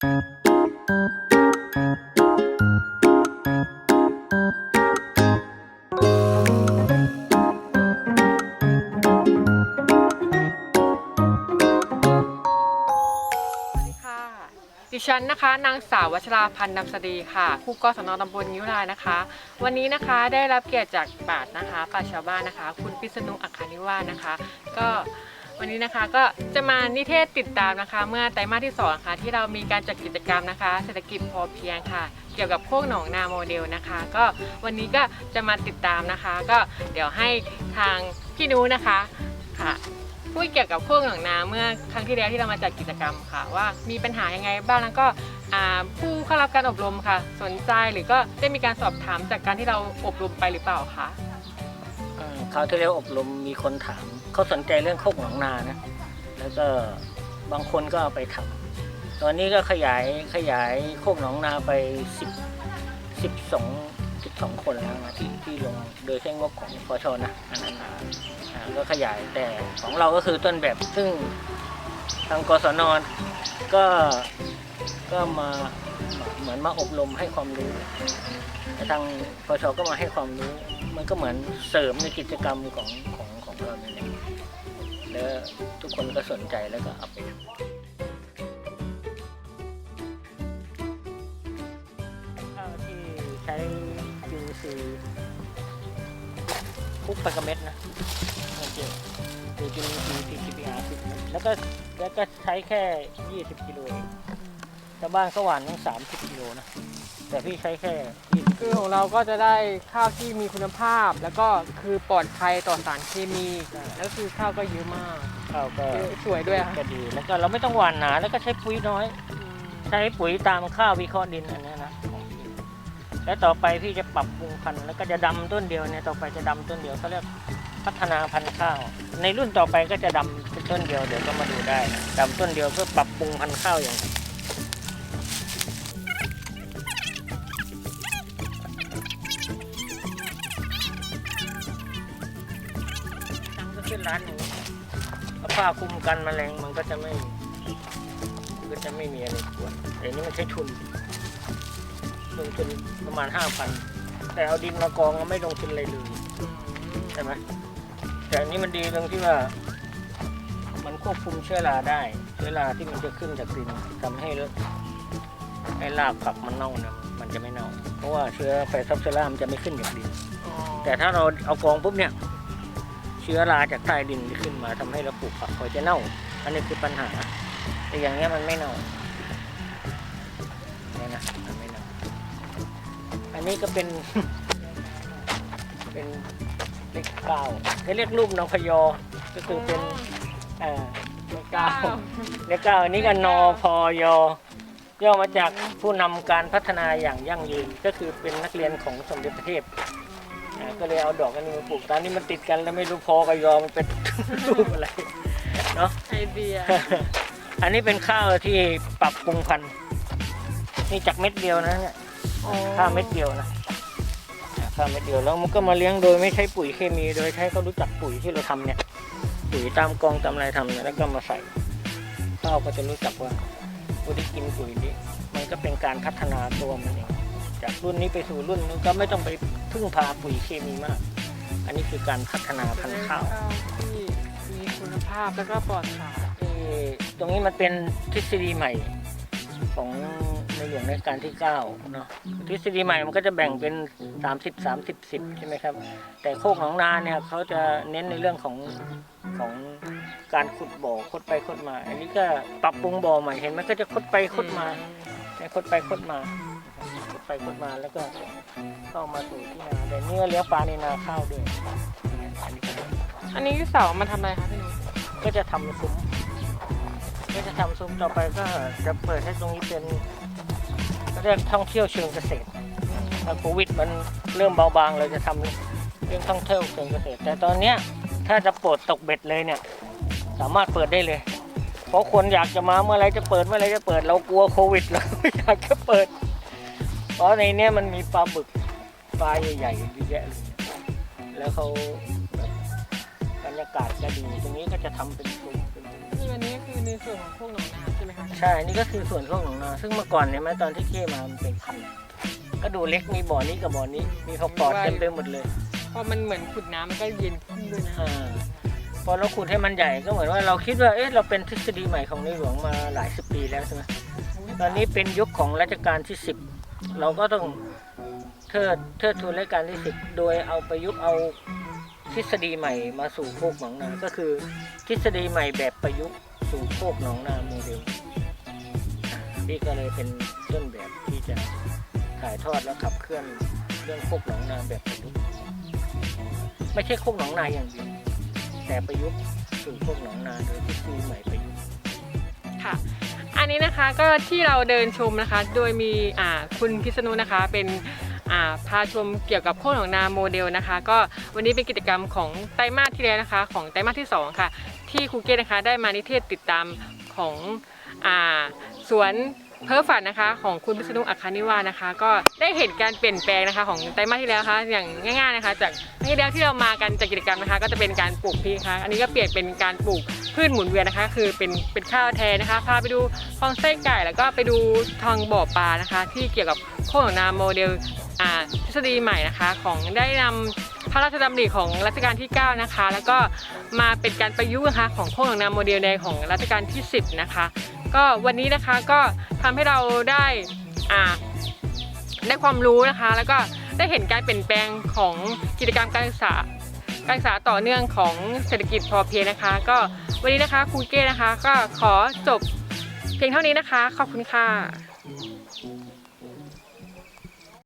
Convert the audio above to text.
สวัสดีค่ะ ดิฉันนะคะ นางสาววัชราพันธ์นำสดีค่ะ ผู้กอสนตำบลยูรานะคะ วันนี้นะคะได้รับเกียรติจากป่าดนะคะป่าชาวบ้านนะคะ คุณพิษณุอัคคานิวานะคะ ก็ วันนี้นะคะก็จะมานิเทศติดตามนะคะ เมื่อไตรมาสที่สองค่ะที่เรามีการจัดกิจกรรมนะคะ เศรษฐกิจพอเพียงค่ะ เกี่ยวกับโคกหนองนาโมเดลนะคะ ก็วันนี้ก็จะมาติดตามนะคะ ก็เดี๋ยวให้ทางพี่นุนะคะค่ะพูดเกี่ยวกับโคกหนองนาเมื่อครั้งที่แล้วที่เรามาจัดกิจกรรมค่ะ ว่ามีปัญหายังไงบ้างแล้วก็ผู้เข้ารับการอบรมค่ะ สนใจหรือก็ได้มีการสอบถามจากการที่เราอบรมไปหรือเปล่าคะ คราวที่แล้วอบรมมีคนถามเขาสนใจเรื่องโคกหนองนานะ แล้วก็บางคนก็เอาไปทำตอนนี้ก็ขยายขยายโคกหนองนาไปสิบสิบสองสิบสองคนแล้วนะที่ที่ลงโดยใช้งบของปชนะอันนั้นนะก็ขยายแต่ของเราก็คือต้นแบบซึ่งทางกศนก็ก็มา เหมือนมาอบรมให้ความรู้ทางปชก็มาให้ความรู้ มันก็เหมือนเสริมในกิจกรรมของของของเราเนี่ยแหละแล้วทุกคนก็สนใจแล้วก็เอาไปที่ใช้ยูซีคุกไปกับเม็ดนะโอเคดูจุลินทรีย์ PCPR 10เม็ดแล้วก็แล้วก็ใช้แค่ 20 กิโลเอง ชาวบ้านเขาหวานตั้ง30กิโลนะ แต่พี่ใช้แค่20คือของเราก็จะได้ข้าวที่มีคุณภาพ แล้วก็คือปลอดภัยต่อสารเคมี แล้วคือข้าวก็เยอะมากข้าวก็เยอะสวยด้วยค่ะก็ดี แล้วก็เราไม่ต้องหว่านหนาแล้วก็ใช้ปุ๋ยน้อย ใช้ปุ๋ยตามข้าววิเคราะห์ดินอันนี้นะของพี่แล้วต่อไปพี่จะปรับปรุงพันธุ์แล้วก็จะดำต้นเดียวเนี่ยต่อไปจะดำต้นเดียวเขาเรียกพัฒนาพันธุ์ข้าว ในรุ่นต่อไปก็จะดำเป็นต้นเดียวเดี๋ยวก็มาดูได้นะดำต้นเดียวเพื่อปรับปรุงพันธุ์ข้าวอย่าง ขึ้นร้านอย่างนี้เอาผ้าคลุมกันแมลงมันก็จะไม่มันก็จะไม่มีอะไรกวนแต่อันนี้มันใช้ทุนลงทุนประมาณห้าพันแต่เอาดินมากองก็ไม่ลงทุนอะไรเลยใช่ไหมแต่อันนี้มันดีตรงที่ว่า มันควบคุมเชื้อราได้เชื้อราที่มันจะขึ้นจากดินทำให้ให้รากผักมันเน่านะมันจะไม่เน่า เพราะว่าเชื้อไฟซับเซอร่ามันจะไม่ขึ้นจากดินแต่ถ้าเราเอากองปุ๊บเนี่ย เชื้อราจากใต้ดินที่ขึ้นมาทำให้เราปลูกผักเขาจะเน่า อันนี้คือปัญหา แต่อย่างเงี้ยมันไม่เน่าเนี่ยนะมันไม่เน่า อันนี้ก็เป็น เป็นเลขเก้าเขาเรียกรูปนองพยอ ก็คือเป็นเอ่อเลขเก้าเลขเก้าอันนี้ก็นอพยย่อมาจากผู้นำการพัฒนาอย่างยั่งยืน ก็คือเป็นนักเรียนของสมเด็จพระเทพ อ่าก็เลยเอาดอกอันนี้มาปลูกตอนนี้มันติดกันแล้วไม่รู้พอกับยอมันเป็น รูปอะไรเนาะ ไอเดีย อันนี้เป็นข้าวที่ปรับปรุงพันธุ์นี่จากเม็ดเดียวนะเนี่ยข้าวเม็ดเดียวนะข้าวเม็ดเดียวแล้วมันก็มาเลี้ยงโดยไม่ใช้ปุ๋ยเคมีโดยใช้เขารู้จักปุ๋ยที่เราทำเนี่ย ปุ๋ยตามกองตามอะไรทำเนี่ยแล้วก็มาใส่ข้าวก็จะรู้จักว่าผู้ที่กินปุ๋ยนี้มันก็เป็นการพัฒนาตัวมันเองจากรุ่นนี้ไปสู่รุ่นนู้นก็ไม่ต้องไป พึ่งพาปุ๋ยเคมีมาก อันนี้คือการพัฒนาพันธุ์ข้าวที่มีคุณภาพแล้วก็ปลอดสารที่ตรงนี้มันเป็นทฤษฎีใหม่ของในหลวงรัชกาลที่9เนาะทฤษฎีใหม่มันก็จะแบ่งเป็น 30 30 10 ใช่ไหมครับ แต่โคกหนองนาเนี่ยเขาจะเน้นในเรื่องของของการขุดบ่อคดไปคดมา อันนี้ก็ปรับปรุงบ่อใหม่เห็นไหมก็จะคดไปคดมาแต่คดไปคดมาคด ไปคดมาแล้วก็เข้ามาสู่ที่นาแต่เนื้อเลี้ยงปลาในนาข้าวด้วยอันนี้ก็อันนี้เสามาทำอะไรคะพี่นุ้ยก็จะทำซุ้มก็จะทำซุ้มต่อไปก็จะเปิดให้ตรงนี้เป็นเรียกท่องเที่ยวเชิงเกษตรถ้าโควิดมันเริ่มเบาบางเราจะทำเรื่องท่องเที่ยวเชิงเกษตร แต่ตอนเนี้ยถ้าจะเปิดตกเบ็ดเลยเนี่ย สามารถเปิดได้เลย เพราะคนอยากจะมาเมื่อไรจะเปิดเมื่อไรจะเปิดเรากลัวโควิดเราไม่อยากจะเปิด เพราะในเนี้ยมันมีปลาบึกปลาใหญ่ๆเยอะแยะเลยแล้วเขาแบบบรรยากาศก็ดีตรงนี้ก็จะทำเป็นซุ้มเป็นคืออันนี้คือในส่วนของพวกหนองนาใช่ไหมคะใช่นี่ก็คือส่วนของหนองนาซึ่งเมื่อก่อนเนี่ยแม้ตอนที่เก้มามันเป็นคันก็ดูเล็กมีบ่อนี้กับบ่อนี้ มีเขาปอดเต็มไปหมดเลยพอมันเหมือนขุดน้ำมันก็เย็นขึ้นด้วยนะอ่าพอเราขุดให้มันใหญ่ก็เหมือนว่าเราคิดว่าเอ๊ะเราเป็นทฤษฎีใหม่ของในหลวงมาหลายสิบปีแล้วใช่ไหมโอ้ยตอนนี้เป็นยุคของรัชกาลที่สิบ เราก็ต้องเทิดเทิดทูนรัชกาลที่สิบโดยเอาประยุกต์เอาทฤษฎีใหม่มาสู่โคกหนองนา ก็คือทฤษฎีใหม่แบบประยุกต์สู่โคกหนองนาโมเดลนี่ก็เลยเป็นต้นแบบที่จะถ่ายทอดและขับเคลื่อนเรื่องโคกหนองนาแบบประยุกต์ไม่ใช่โคกหนองนาอย่างเดียวแต่ประยุกต์สู่โคกหนองนาโดยทฤษฎีใหม่ประยุกต์ค่ะ อันนี้นะคะก็ที่เราเดินชมนะคะ โดยมีคุณพิษณุนะคะเป็นพาชมเกี่ยวกับโคกหนองนาโมเดลนะคะ ก็วันนี้เป็นกิจกรรมของไตรมาสที่แล้วนะคะ ของไตรมาสที่สองค่ะ ที่ครูเก้นะคะได้มานิเทศติดตามของอสวน เพ้อฝันนะคะของคุณพิษณุอัคานิวานะคะ ก็ได้เห็นการเปลี่ยนแปลงนะคะของไตรมาสที่แล้วนะคะอย่างง่ายๆนะคะ จากครั้งที่แล้วที่เรามากันจากกิจกรรมนะคะ ก็จะเป็นการปลูกพริกนะคะอันนี้ก็เปลี่ยนเป็นการปลูกพืชหมุนเวียนนะคะ คือเป็นเป็นข้าวแทนนะคะพาไปดูคลองไส้ไก่ แล้วก็ไปดูทองบ่อปลานะคะ ที่เกี่ยวกับโคกหนองนาโมเดลอ่าทฤษฎีใหม่นะคะของได้นำพระราชดำริของรัชกาลที่ 9 นะคะ แล้วก็มาเป็นการประยุกต์นะคะของโคกหนองนาโมเดลในของรัชกาลที่ 10 นะคะ ก็วันนี้นะคะก็ทำให้เราได้อ่าได้ความรู้นะคะ แล้วก็ได้เห็นการเปลี่ยนแปลงของกิจกรรมการศึกษาการศึกษาต่อเนื่องของเศรษฐกิจพอเพียงนะคะ ก็วันนี้นะคะครูเก้นะคะ ก็ขอจบเพียงเท่านี้นะคะ ขอบคุณค่ะ